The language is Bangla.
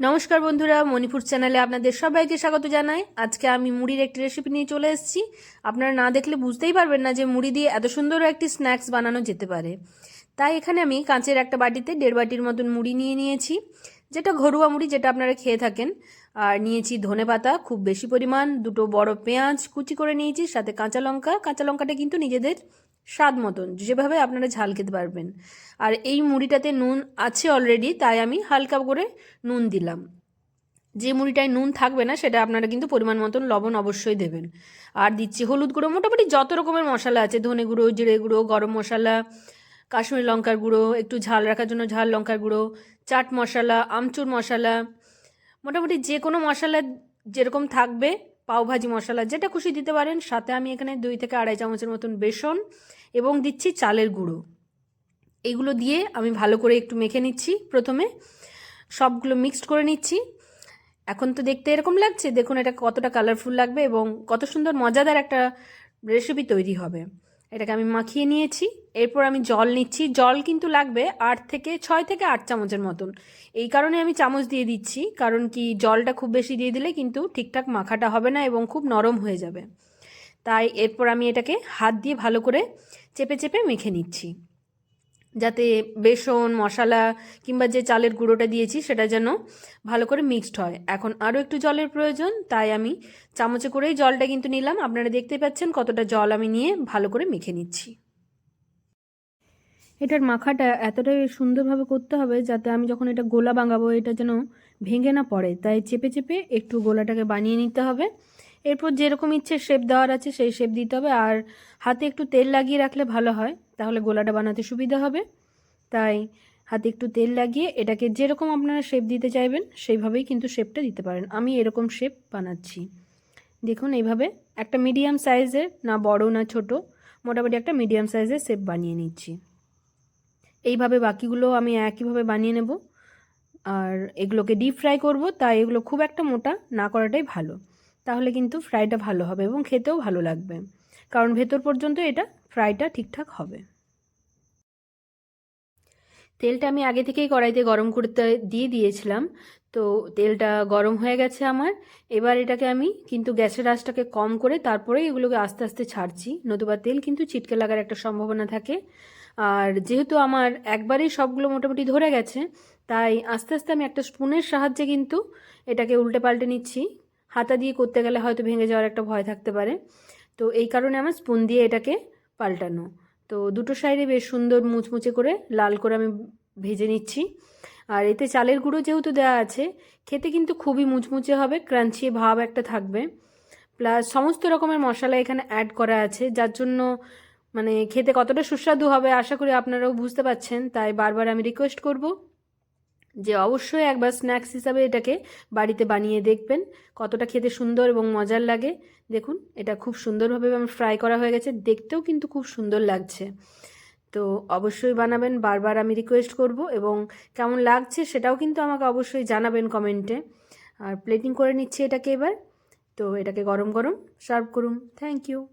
নমস্কার বন্ধুরা, মণিপুর চ্যানেলে আপনাদের সবাইকে স্বাগত জানাই। আজকে আমি মুড়ির একটি রেসিপি নিয়ে চলে এসেছি। আপনারা না দেখলে বুঝতেই পারবেন না যে মুড়ি দিয়ে এত সুন্দর একটি স্ন্যাক্স বানানো যেতে পারে। তাই এখানে আমি কাঁচের একটা বাটিতে দেড় বাটির মতন মুড়ি নিয়ে নিয়েছি। যেটা ঘরোয়া মুড়ি যেটা আপনারা খেয়ে থাকেন। আর নিয়েছি ধনে পাতা, খুব বেশি পরিমাণ, দুটো বড় পেঁয়াজ কুচি করে নিয়েছি, সাথে কাঁচা লঙ্কা। কাঁচা লঙ্কাটা কিন্তু নিজেদের স্বাদ মতন, যেভাবে আপনারা ঝাল খেতে পারবেন। আর এই মুড়িটাতে নুন আছে অলরেডি তাই আমি হালকা করে নুন দিলাম। যে মুড়িটায় নুন থাকবে না, সেটা আপনারা কিন্তু পরিমাণ মতন লবণ অবশ্যই দেবেন। আর দিচ্ছি হলুদ গুঁড়ো, মোটামুটি যত রকমের মশলা আছে, ধনে গুঁড়ো, জিরে গুঁড়ো, গরম মশলা, কাশ্মীরি লঙ্কার গুঁড়ো, একটু ঝাল রাখার জন্য ঝাল লঙ্কার গুঁড়ো, চাট মশলা, আমচুর মশলা, মোটামুটি যে কোনো মশলা যেরকম থাকবে পাওভাজি মশলা, যেটা খুশি দিতে পারেন। সাথে আমি এখানে দুই থেকে আড়াই চামচের মতন বেসন এবং দিচ্ছি চালের গুঁড়ো। এগুলো দিয়ে আমি ভালো করে একটু মেখে নিচ্ছি প্রথমে। সবগুলো মিক্সড করে নিচ্ছি। এখন তো দেখতে এরকম লাগছে, দেখুন এটা কতটা কালারফুল লাগবে এবং কত সুন্দর, মজাদার একটা রেসিপি তৈরি হবে। এটাকে আমি মাখিয়ে নিয়েছি। এরপর আমি জল নিচ্ছি। জল কিন্তু লাগবে আট থেকে ছয় থেকে আট চামচের মতন। এই কারণে আমি চামচ দিয়ে দিচ্ছি। কারণ কি, জলটা খুব বেশি দিয়ে দিলে কিন্তু ঠিকঠাক মাখাটা হবে না এবং খুব নরম হয়ে যাবে। তাই এরপর আমি এটাকে হাত দিয়ে ভালো করে চেপে চেপে মেখে নিচ্ছি। যাতে বেসন, মশলা কিংবা যে চালের গুঁড়োটা দিয়েছি সেটা যেন ভালো করে মিক্সড হয়। এখন আরও একটু জলের প্রয়োজন, তাই আমি চামচে করেই জলটা কিন্তু নিলাম। আপনারা দেখতে পাচ্ছেন কতটা জল আমি নিয়ে ভালো করে মেখে নিচ্ছি। এটার মাখাটা এতটাই সুন্দরভাবে করতে হবে যাতে আমি যখন এটা গোলা বাঙাবো এটা যেন ভেঙে না পড়ে। তাই চেপে চেপে একটু গোলাটাকে বানিয়ে নিতে হবে। এরপর যেরকম ইচ্ছে শেপ দেওয়ার আছে সেই শেপ দিতে হবে। আর হাতে একটু তেল লাগিয়ে রাখলে ভালো হয়, তাহলে গোলাটা বানাতে সুবিধা হবে। তাই হাতে একটু তেল লাগিয়ে এটাকে যেরকম আপনারা শেপ দিতে চাইবেন, সেইভাবেই কিন্তু শেপটা দিতে পারেন। আমি এরকম শেপ বানাচ্ছি। দেখুন এইভাবে একটা মিডিয়াম সাইজের না বড় না ছোট, মোটামুটি একটা মিডিয়াম সাইজের শেপ বানিয়ে নিচ্ছি। এইভাবে বাকিগুলো আমি একইভাবে বানিয়ে নেব। আর এগুলোকে ডিপ ফ্রাই করব, তাই এগুলো খুব একটা মোটা না করাটাই ভালো। তাহলে কিন্তু ফ্রাইটা ভালো হবে এবং খেতেও ভালো লাগবে। কারণ ভেতর পর্যন্ত এটা ফ্রাইটা ঠিকঠাক হবে। তেলটা আমি আগে থেকেই কড়াইতে গরম করতে দিয়ে দিয়েছিলাম। তো তেলটা গরম হয়ে গেছে আমার। এবার এটাকে আমি কিন্তু গ্যাসের আঁচটাকে কম করে তারপরে এগুলোকে আস্তে আস্তে ছাড়ছি। নতুবা তেল কিন্তু ছিটকে লাগার একটা সম্ভাবনা থাকে। আর যেহেতু আমার একবারেই সবগুলো মোটামুটি ধরে গেছে, তাই আস্তে আস্তে আমি একটা স্পুনের সাহায্যে কিন্তু এটাকে উল্টে পাল্টে নিচ্ছি। হাতা দিয়ে করতে গেলে হয়তো ভেঙে যাওয়ার একটা ভয় থাকতে পারে। তো এই কারণে আমার স্পুন দিয়ে এটাকে পাল্টানো। তো দুটো সাইডে বেশ সুন্দর মুচমুচে করে লাল করে আমি ভেজে নিচ্ছি। আর এতে চালের গুঁড়ো যেহেতু দেওয়া আছে, খেতে কিন্তু খুবই মুচমুচে হবে, ক্রাঞ্চি ভাব একটা থাকবে। প্লাস সমস্ত রকমের মশলা এখানে অ্যাড করা আছে, যার জন্য মানে খেতে কতটা সুস্বাদু হবে আশা করি আপনারাও বুঝতে পাচ্ছেন তাই বারবার আমি রিকোয়েস্ট করব। যে অবশ্যই একবার স্ন্যাক্স হিসাবে এটাকে বাড়িতে বানিয়ে দেখবেন। কতটা খেতে সুন্দর এবং মজার লাগে। দেখুন, এটা খুব সুন্দরভাবে আমার ফ্রাই করা হয়ে গেছে। দেখতেও কিন্তু খুব সুন্দর লাগছে। তো অবশ্যই বানাবেন, বারবার আমি রিকোয়েস্ট করব এবং কেমন লাগছে সেটাও কিন্তু আমাকে অবশ্যই জানাবেন কমেন্টে আর প্লেটিং করে নিচ্ছি এটাকে এবার। তো এটাকে গরম গরম সার্ভ করুন। Thank you